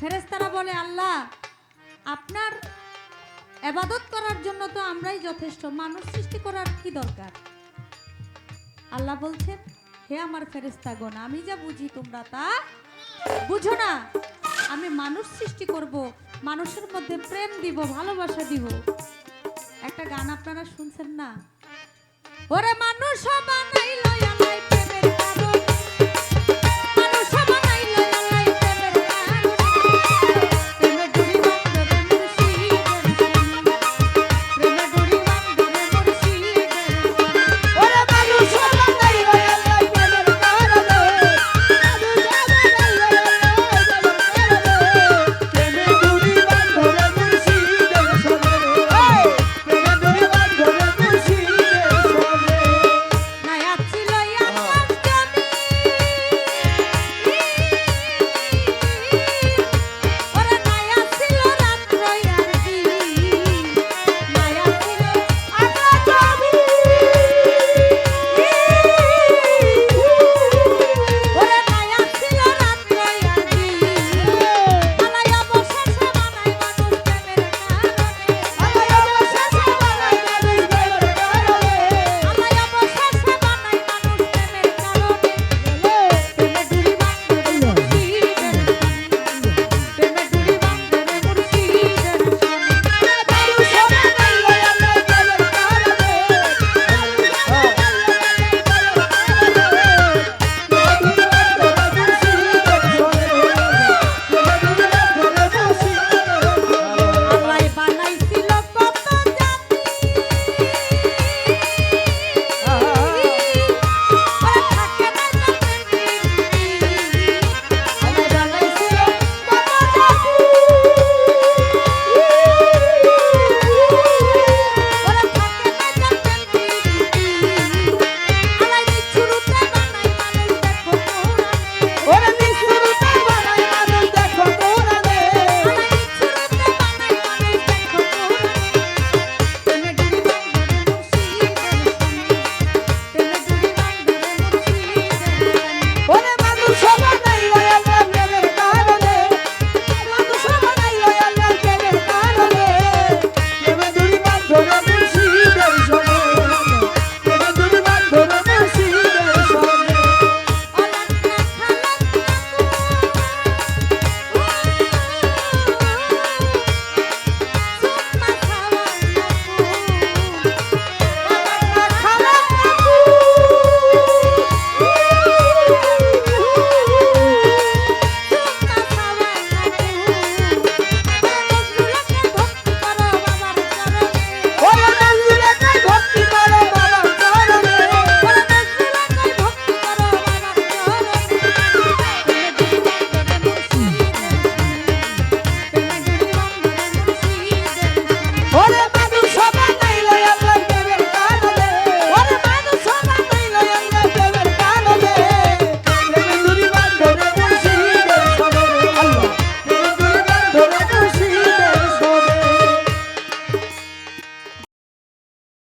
ফেরেস্তারা বলে, আল্লাহ, আপনার এবাদত করার জন্য তো আমরাই যথেষ্ট। মানুষ সৃষ্টি করার কি দরকার? আল্লাহ বলছেন, হে আমার ফেরেস্তাগণ আমি যা বুঝি তোমরা তা বুঝো না। আমি মানুষ সৃষ্টি করব, মানুষের মধ্যে প্রেম দিব, ভালোবাসা দিব। একটা গান আপনারা শুনছেন না? ওরে মানুষ বানাইল